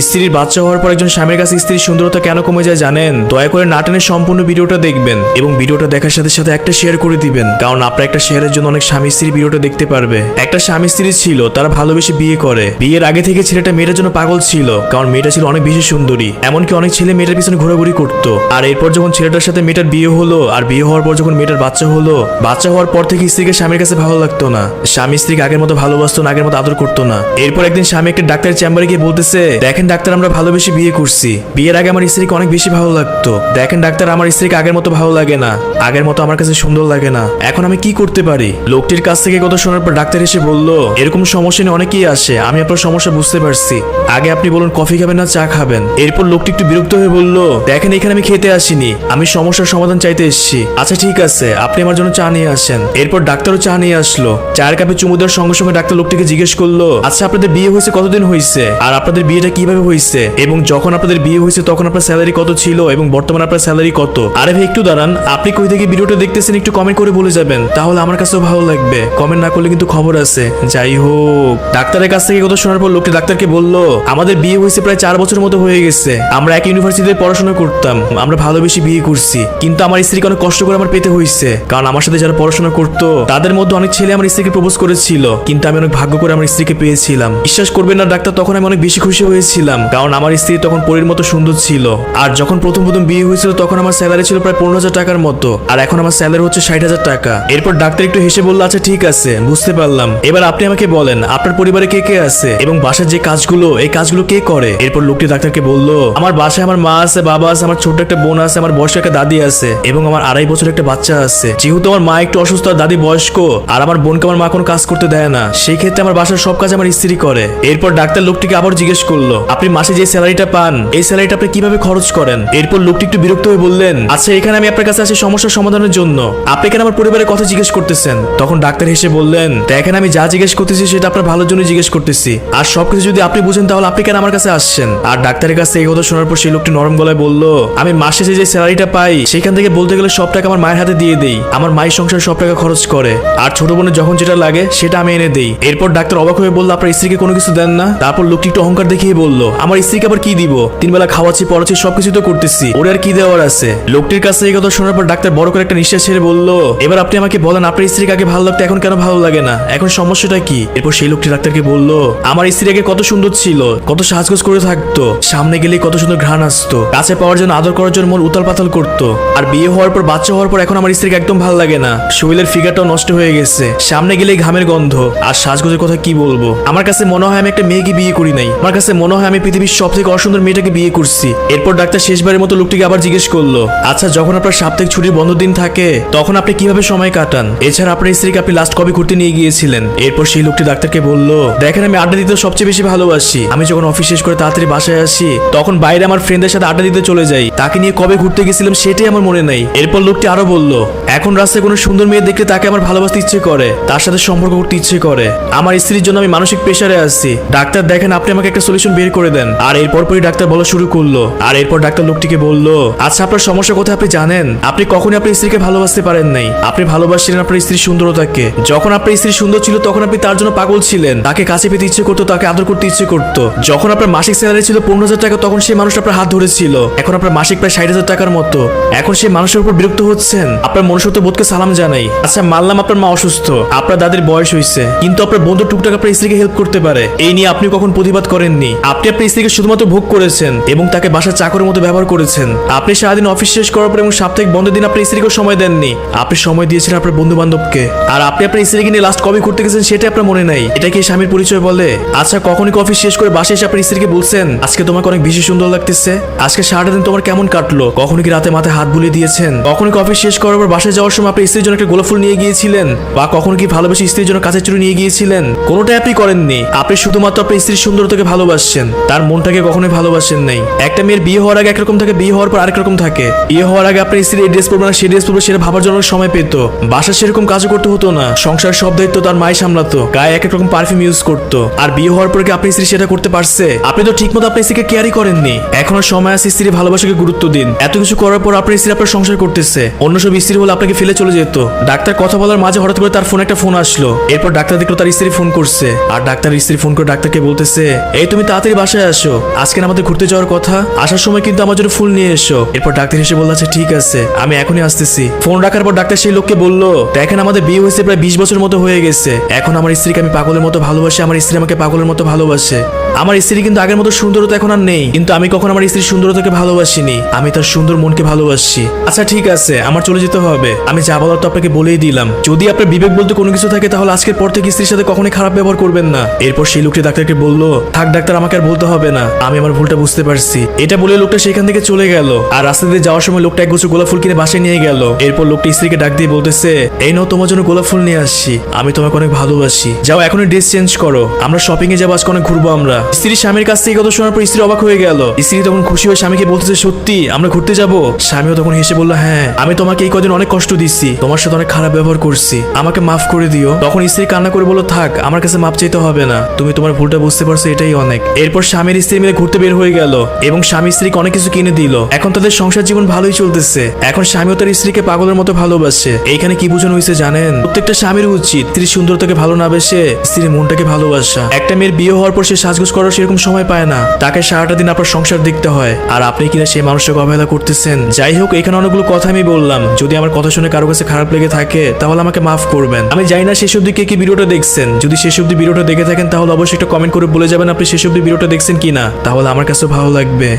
স্ত্রীর বাচ্চা হওয়ার পর একজন স্বামীর কাছে স্ত্রীর সুন্দরতা কেন কমে যায় জানেন? দয়া করে নাটনের সম্পূর্ণ ভিডিওটা দেখবেন এবং ভিডিওটা দেখার সাথে সাথে একটা শেয়ার করে দিবেন। কারণ আপনার একটা শেয়ারের জন্য অনেক স্বামী স্ত্রী ভিডিওটা দেখতে পারবে। একটা স্বামী স্ত্রী ছিল, তারা ভালোবেসে বিয়ে করে। বিয়ের আগে থেকে ছেলেটা মেয়েটার জন্য পাগল ছিল, কারণ মেয়েটা ছিল অনেক বেশি সুন্দরী। এমনকি অনেক ছেলে মেয়েটার পিছনে ঘোরাঘুরি করতো। আর এরপর যখন ছেলেটার সাথে মেয়েটার বিয়ে হলো, আর বিয়ে হওয়ার পর যখন মেয়েটার বাচ্চা হলো, বাচ্চা হওয়ার পর থেকে স্ত্রীকে স্বামীর কাছে ভালো লাগতো না। স্বামী স্ত্রীকে আগের মতো ভালোবাসতো না, আগের মতো আদর করতো না। এরপর একদিন স্বামী একটা ডাক্তারের চেম্বারে গিয়ে বলতেছে, দেখেন ডাক্তার, আমরা ভালোবেসে বিয়ে করছি। বিয়ের আগে আমার স্ত্রীকে অনেক বেশি ভালো লাগতো। দেখেন ডাক্তার, আমার স্ত্রীকে আগের মতো ভালো লাগে না। আগের মতো আমার কাছে সুন্দর লাগে না। এখন আমি কি করতে পারি? লোকটির কাছ থেকে কথা শোনার পর ডাক্তার এসে বলল, এরকম সমস্যা নিয়ে অনেকেই আসে। আমি আপনার সমস্যা বুঝতে পারছি। আগে আপনি বলুন, কফি খাবেন না চা খাবেন? এরপর লোকটি একটু বিরক্ত হয়ে বলল, দেখেন, এখানে আমি খেতে আসিনি। আমি সমস্যার সমাধান চাইতে এসেছি। আচ্ছা ঠিক আছে। আপনি আমার জন্য চা নিয়ে আসেন। এরপর ডাক্তারও চা নিয়ে আসলো। চায়ের কাপে চুমু দেওয়ার সঙ্গে সঙ্গে ডাক্তার লোকটিকে জিজ্ঞেস করল আচ্ছা আপনাদের বিয়ে হয়েছে কতদিন হয়েছে আর আপনাদের বিয়েটা কীভাবে হয়েছে এবং যখন আপনাদের বিয়ে হয়েছে তখন আপনার স্যালারি কত ছিল এবং বর্তমানে আপনার স্যালারি কত? আরে ভাই, একটু দাঁড়ান। আপনি কই থেকে ভিডিওটা দেখতেছেন, একটু কমেন্ট করে বলে যাবেন। তাহলে আমার কাছেও ভালো লাগবে। কমেন্ট না করলে কিন্তু খবর আছে। যাই হোক, ডাক্তারের কাছ থেকে কথা শোনার পর লোকটি ডাক্তারকে বলল, আমাদের বিয়ে হয়েছে প্রায় চার বছরের মতো হয়ে গেছে। আমরা এক ইউনিভার্সিটিতে পড়াশোনা করতাম। আমরা ভালোবেসে বিয়ে করছি। কিন্তু আমার স্ত্রীকে অনেক কষ্ট করে আমার পেতে হয়েছে কারণ আমার সাথে যারা পড়াশোনা করতো, তাদের মধ্যে অনেক ছেলে আমার স্ত্রীকে প্রপোজ করেছিল। কিন্তু আমি অনেক ভাগ্য করে আমার স্ত্রীকে পেয়েছিলাম। বিশ্বাস করবেন না, ডাক্তার, তখন আমি অনেক বেশি খুশি হয়েছিলাম কারণ আমার স্ত্রী তখন পরীর মতো সুন্দর ছিল। আর যখন প্রথম প্রথম বিয়ে হয়েছিল, তখন আমার স্যালারি ছিল প্রায় পনেরো হাজার টাকার মতো। আর এখন আমার স্যালারি হচ্ছে ষাট হাজার টাকা। এরপর ডাক্তার একটু হেসে বলল আচ্ছা ঠিক আছে, বুঝতে পারলাম। এবার আপনি আমাকে বলেন, আপনার পরিবারে কে কে আছে? এবং বাসার যে কাজগুলো, এই কাজগুলো কে করে? এরপর লোকটি ডাক্তারকে বলল, আমার বাসায় আমার মা আছে, বাবা আছে, আমার ছোট্ট একটা বোন আছে, আমার বয়স্ক একটা দাদি আছে, এবং আমার আড়াই বছর একটা বাচ্চা আছে। যেহেতু আমার মা একটু অসুস্থ, আর দাদি বয়স্ক, আর আমার বোনকে আমার মা কোনো কাজ করতে দেয় না, সেই ক্ষেত্রে আমার বাসার সব কাজ আমার স্ত্রী করে। এরপর ডাক্তার লোকটিকে আবার জিজ্ঞেস করল আপনি মাসে যে স্যালারিটা পান, এই স্যালারিটা আপনি কীভাবে খরচ করেন? এরপর লোকটি একটু বিরক্ত হয়ে বললেন আচ্ছা এখানে আমি আপনার কাছে আসি সমস্যার সমাধানের জন্য। আপনি কেন আমার পরিবারের কথা জিজ্ঞেস করতেছেন? তখন ডাক্তার হেসে বললেন দেখেন আমি যা জিজ্ঞেস করতেছি সেটা আপনার ভালোর জন্য জিজ্ঞেস করতেছি। আর সবকিছু যদি আপনি বুঝেন, তাহলে আপনি কেন আমার কাছে আসছেন? আর ডাক্তারের কাছে এই কথা শোনার পর সেই লোকটি নরম গলায় বলল, আমি মাসে যে যে স্যালারিটা পাই, সেখান থেকে বলতে গেলে সব টাকা আমার মায়ের হাতে দিয়ে দেই। আমার মায়ের সংসার সব টাকা খরচ করে। আর ছোট বোনের যখন যেটা লাগে, সেটা আমি এনে দেই। এরপর ডাক্তার অবাক হয়ে বলল, আপনার স্ত্রীকে কোনো কিছু দেন না? তারপর লোকটি একটু অহংকার দেখিয়ে বলল আমার স্ত্রীকে আবার কি দিব? তিন বেলা খাওয়াচ্ছি, পড়াচ্ছি, সবকিছু তো করতেছি। ওর আর কি দেওয়ার আছে? লোকটির কাছে এই কথা শোনার পর ডাক্তার বড় করে একটা নিঃশ্বাস ছেড়ে বলল, এবার আপনি আমাকে বলেন, আপনার স্ত্রীকে আগে ভালো লাগতো এখন কেন ভালো লাগে না? এখন সমস্যাটা কি? এরপর সেই লোকটি ডাক্তারকে বলল, আমার স্ত্রী আগে কত সুন্দর ছিল, কত সাজগোজ করে থাকতো, সামনে গেলেই কত সুন্দর ঘ্রাণ আসতো, কাছে পাওয়ার জন্য আদর করার জন্য মন উতাল পাতাল করতো, আর বিয়ে হওয়ার পর, বাচ্চা হওয়ার পর এখন আমার স্ত্রীকে একদম ভালো লাগে না। শরীরের ফিগারটাও নষ্ট হয়ে গেছে, সামনে গেলেই ঘামের গন্ধ, আর সাজগোজের কথা কি বলব? আমার কাছে মনে হয় আমি একটা মেয়েকে বিয়ে করি নাই, আমার কাছে মনে হয় আমি পৃথিবীর সব থেকে অসুন্দর মেয়েটাকে বিয়ে করছি। এরপর ডাক্তার শেষবারের মতো লোকটিকে আবার জিজ্ঞেস করল আচ্ছা যখন আপনার সাপ্তাহিক ছুটির বন্ধ দিন থাকে, তখন আপনি কীভাবে সময় কাটান? এছাড়া আপনার স্ত্রীকে আপনি লাস্ট কবে ঘুরতে নিয়ে গিয়েছিলেন? এরপর সেই লোকটি ডাক্তারকে বলল, দেখেন, আমি আড্ডা দিতে সবচেয়ে বেশি ভালোবাসি। আমি যখন অফিস শেষ করে তাড়াতাড়ি বাসায় আসি, তখন বাইরে আমার ফ্রেন্ডের সাথে আড্ডা দিতে চলে যাই। তাকে নিয়ে কবে ঘুরতে গেছিলাম সেটাই আমার মনে নেই। এরপর লোকটি আরও বলল, এখন রাস্তায় কোনো সুন্দর মেয়ে দেখলে তাকে আমার ভালোবাসতে ইচ্ছে করে, তার সাথে সম্পর্ক করতে ইচ্ছে করে। আমার স্ত্রীর জন্য আমি মানসিক প্রেশারে আছি। ডাক্তার, দেখেন, আপনি আমাকে একটা সলিউশন বের করে দেন। আর এরপর পরই ডাক্তার বলা শুরু করল। আর এরপর ডাক্তার লোকটিকে বলল আচ্ছা আপনার সমস্যা কোথায় আপনি জানেন? আপনি কখনই আপনার স্ত্রীকে ভালোবাসতে পারেন নাই। আপনি ভালোবাসছিলেন আপনার স্ত্রীর সুন্দরতাকে। যখন আপনার স্ত্রী সুন্দর ছিল, তখন আপনি তার জন্য পাগল ছিলেন। তাকে কাছে পেতে ইচ্ছে করতো, তাকে আদর করতে ইচ্ছে করতো। যখন আপনার মাসিক স্যালারি ছিল পনেরো হাজার টাকা, তখন সেই মানুষটা আপনার হাত ধরেছিল। এখন আপনার মাসিক প্রায় ষাট হাজার টাকার মতো। এখন সেই মানুষের উপর বিরক্ত হচ্ছেন। আপনার মনুষ্যত্ব বোধকে সালাম জানাই। আচ্ছা মানলাম আপনার মা অসুস্থ। আপনার দাদির বয়স হয়েছে। কিন্তু আপনার বন্ধু টুকটাক আপনার স্ত্রীকে হেল্প করতে পারে। এই নিয়ে আপনি কখন প্রতিবাদ করেননি? আপনি আপনার স্ত্রীকে শুধুমাত্র ভোগ করেছেন এবং তাকে বাসার চাকরের মতো ব্যবহার করেছেন। আপনি সারাদিন অফিস শেষ করার পর এবং সাপ্তাহিক বন্ধের দিন আপনার স্ত্রীকে সময় দেননি। আপনি সময় দিয়েছিলেন আপনার বন্ধু বান্ধবকে আর আপনি আপনার স্ত্রীকে নিয়ে লাস্ট কবে ঘুরতে গেছেন সেটা আপনার মনে নাই। এটা কি স্বামীর পরিচয় বলে? আচ্ছা কখনই অফিস শেষ করে বাসায় এসে আপনার স্ত্রীকে বলছেন? আজকে তোমাকে অনেক বেশি সুন্দর লাগতেছে। আজকে সারাটা দিন তোমার কেমন কাটলো? কখনো কি রাতে মাথায় হাত বুলিয়ে দিয়েছেন? কখনো কি অফিস শেষ করার পর বাসায় যাওয়ার সময় আপনার স্ত্রীর জন্য একটা গোলাপ ফুল নিয়ে গিয়েছিলেন? বা কখনো কি ভালোবেসে স্ত্রীর জন্য কাছে চুরি নিয়ে গিয়েছিলেন? কোনোটাই আপনি করেননি। আপনি শুধুমাত্র আপনার স্ত্রীর সুন্দরতাকে ভালোবাসছেন। তার মনটাকে কখনোই ভালোবাসেন নাই। একটা মেয়ের বিয়ে হওয়ার আগে একরকম থাকে, বিয়ে হওয়ার পর আরেক রকম থাকে। বিয়ে হওয়ার আগে আপনার স্ত্রী এই ড্রেস পরবে না, সেই ড্রেস পরবে, সেটা ভাবার জন্য সময় পেত। বাসা সেরকম কাজও করতে হতো না। সংসার সব দায়িত্ব তার মাই সামলাতো। গায়ে এক এক রকম পারফিউম ইউজ করতো। আর বিয়ে হওয়ার পরে কি আপনি স্ত্রী সেটা করতে পারছে? আপনি তো ঠিক মতো আপনার স্ত্রীকে কেয়ারই করেননি। এখনও সময় আছে স্ত্রীর ভালোবাসাকে গুরুত্ব দিন। এত কিছু করার পর আপনার স্ত্রী আপনার সংসার করতেছে। অন্য সব স্ত্রী হলে আপনাকে ফেলে চলে যেত। ডাক্তার কথা বলার মাঝে হঠাৎ করে তার ফোন একটা ফোন আসলো। এরপর ডাক্তার দেখল তার স্ত্রী ফোন করছে। আর ডাক্তার স্ত্রী ফোন করে ডাক্তারকে বলতেছে, এই তুমি তাড়াতাড়ি বাসায় আসো। আজকে আমাদের ঘুরতে যাওয়ার কথা। আসার সময় কিন্তু আমার জন্য ফুল নিয়ে এসো। এরপর ডাক্তার এসে বলল আচ্ছা ঠিক আছে, আমি এখনই আসতেছি। ফোন রাখার পর ডাক্তার সেই লোককে বলল, দেখেন, আমাদের বিয়ে হয়েছে প্রায় বিশ বছর মতো হয়ে গেছে। এখন আমার স্ত্রীকে আমি পাগলের মতো ভালোবাসি, আমার স্ত্রী আমাকে পাগলের মতো ভালোবাসে। আমার স্ত্রী কিন্তু আগের মতো সুন্দরতা এখন আর নেই, কিন্তু আমি কখন আমার স্ত্রীর সুন্দরতাকে ভালোবাসিনি। আমি তার সুন্দর মনকে ভালোবাসি। আচ্ছা ঠিক আছে, আমার চলে যেতে হবে। আমি যা বলার তো আপনাকে বলেই দিলাম। যদি আপনার বিবেক বলতে কোনো কিছু থাকে, তাহলে আজকের পর থেকে স্ত্রীর সাথে কখনোই খারাপ ব্যবহার করবেন না। এরপর সেই লোকটি ডাক্তারকে বলল, থাক, ডাক্তার, আমাকে আর বলতে হবে না। আমি আমার ভুলটা বুঝতে পারছি। এটা বলে লোকটা সেখান থেকে চলে গেল। আর রাস্তা দিয়ে যাওয়ার সময় লোকটা এক গুছো গোলাপ ফুল কিনে বাসায় নিয়ে গেল। এরপর লোকটা স্ত্রীকে ডাক দিয়ে বলতেছে, এই নাও, তোমার জন্য গোলাপ ফুল নিয়ে আসছি। আমি তোমাকে অনেক ভালোবাসি। যাও, এখনই ড্রেস চেঞ্জ করো। আমরা শপিং এ যাব, আজকে অনেক ঘুরবো আমরা। স্ত্রী স্বামীর কাছ থেকে কথা শোনার পর স্ত্রী অবাক হয়ে গেল। স্ত্রী তখন খুশি হয়ে স্বামীকে বলতেছে, সত্যি, আমরা ঘুরতে যাব? স্বামীও তখন হেসে বলল হ্যাঁ আমি তোমাকে এই কদিন অনেক কষ্ট দিচ্ছি। তোমার সাথে অনেক খারাপ ব্যবহার করছি। আমাকে মাফ করে দিও। তখন স্ত্রী কান্না করে বলল, থাক, আমার কাছে মাপ চাইতে হবে না। তুমি তোমার ভুলটা বুঝতে পারছ, এটাই অনেক। এরপর স্বামীর স্ত্রী মিলে ঘুরতে বের হয়ে গেল এবং স্বামী স্ত্রীকে অনেক কিছু কিনে দিল। এখন তাদের সংসার জীবন ভালোই চলতেছে। এখন স্বামীও তার স্ত্রীকে পাগলের মতো ভালোবাসে। এইখানে কি বোঝানো হয়েছে জানেন? প্রত্যেকটা স্বামীর উচিত স্ত্রীর সুন্দরতাকে ভালো না বেসে স্ত্রীর মনটাকে ভালোবাসা। একটা মেয়ের বিয়ে হওয়ার পর সে সাজগোজ করার সেরকম সময় পায় না। তাকে সারাটা দিন আপনার সংসার দেখতে হয়। আর আপনি কিনা সেই মানুষটাকে অবহেলা করতেছেন। যাই হোক, এখানে অনেকগুলো কথা আমি বললাম। যদি আমার কথা শুনে কারও কাছে খারাপ লেগে থাকে, তাহলে আমাকে মাফ করবেন। আমি জানি না শেষ অব্দি কে ভিডিওটা দেখছেন। যদি শেষ অব্দি ভিডিওটা দেখে থাকেন, তাহলে অবশ্যই একটা কমেন্ট করে বলে যাবেন আপনি শেষ অব্দি ভিডিওটা দেখছেন কিনা তাহলে আমার কাছে ভালো লাগবে।